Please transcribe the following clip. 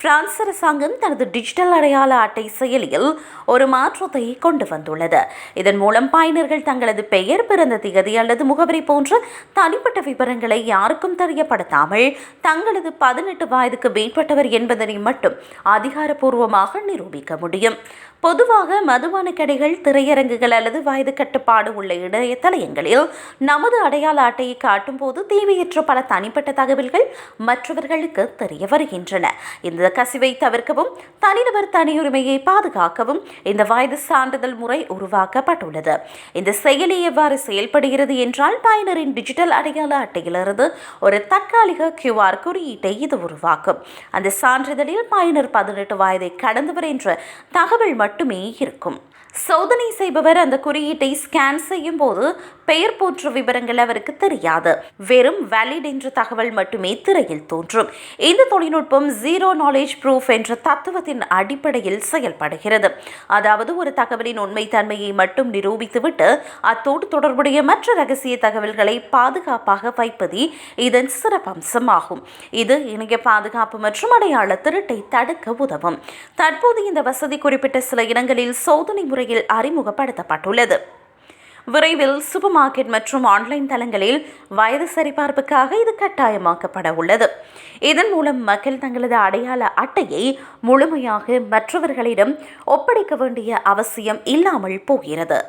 France அரசாங்கம் தனது digital அடையாள அட்டை செயலியில் ஒரு மாற்றத்தை கொண்டு வந்துள்ளது. இதன் மூலம் பயனர்கள் தங்களது பெயர் பிறந்த திகதி அல்லது முகவரி போன்ற தனிப்பட்ட விவரங்களை யாருக்கும் தெரியப்படுத்தாமல் தங்களது பதினெட்டு வயதுக்கு மேற்பட்டவர் என்பதனை மட்டும் அதிகாரப்பூர்வமாக நிரூபிக்க முடியும். பொதுவாக மதுபான கடைகள் திரையரங்குகள் அல்லது வயது கட்டுப்பாடு உள்ள இணையதளங்களில் நமது அடையாள அட்டையை காட்டும் போது தேவையற்ற பல தனிப்பட்ட தகவல்கள் மற்றவர்களுக்கு தெரிய வருகின்றன. இந்த கசிவை தவிர்க்கவும் தனிநபர் தனியுரிமையை பாதுகாக்கவும் இந்த வயது சான்றிதழ் முறை உருவாக்கப்பட்டுள்ளது. இந்த செயலி எவ்வாறு செயல்படுகிறது என்றால் பயனரின் டிஜிட்டல் அடையாள அட்டையிலிருந்து ஒரு தற்காலிக கியூஆர் குறியீட்டை இது உருவாக்கும். அந்த சான்றிதழில் பயனர் பதினெட்டு வயதை கடந்தவர் என்ற தகவல் மட்டுமே இருக்கும். சோதனை செய்பவர் அந்த குறியீட்டை ஸ்கேன் செய்யும் போது பெயர் போன்ற விவரங்கள் அவருக்கு தெரியாது. வெறும் வேலிட் என்ற தகவல் மட்டுமே திரையில் தோன்றும். இந்த தொழில்நுட்பம் ஜீரோ நாலேஜ் ப்ரூஃப் என்ற தத்துவத்தின் அடிப்படையில் செயல்படுகிறது. அதாவது ஒரு தகவலின் உண்மைத்தன்மையை மட்டும் நிரூபித்துவிட்டு அத்தோடு தொடர்புடைய மற்ற ரகசிய தகவல்களை பாதுகாப்பாக வைப்பதே இதன் சிறப்பம்சமாகும். இது இணைய பாதுகாப்பு மற்றும் அடையாள திருட்டை தடுக்க உதவும். தற்போது இந்த வசதி குறிப்பிட்ட சில இடங்களில் சோதனை முறை முறையில் அறிமுகப்படுத்தப்பட்டுள்ளது. விரைவில் சூப்பர் மார்க்கெட் மற்றும் ஆன்லைன் தளங்களில் வயது சரிபார்ப்புக்காக இது கட்டாயமாக்கப்பட உள்ளது இதன் மூலம் மக்கள் தங்களது அடையாள அட்டையை முழுமையாக மற்றவர்களிடம் ஒப்படைக்க வேண்டிய அவசியம் இல்லாமல் போகிறது.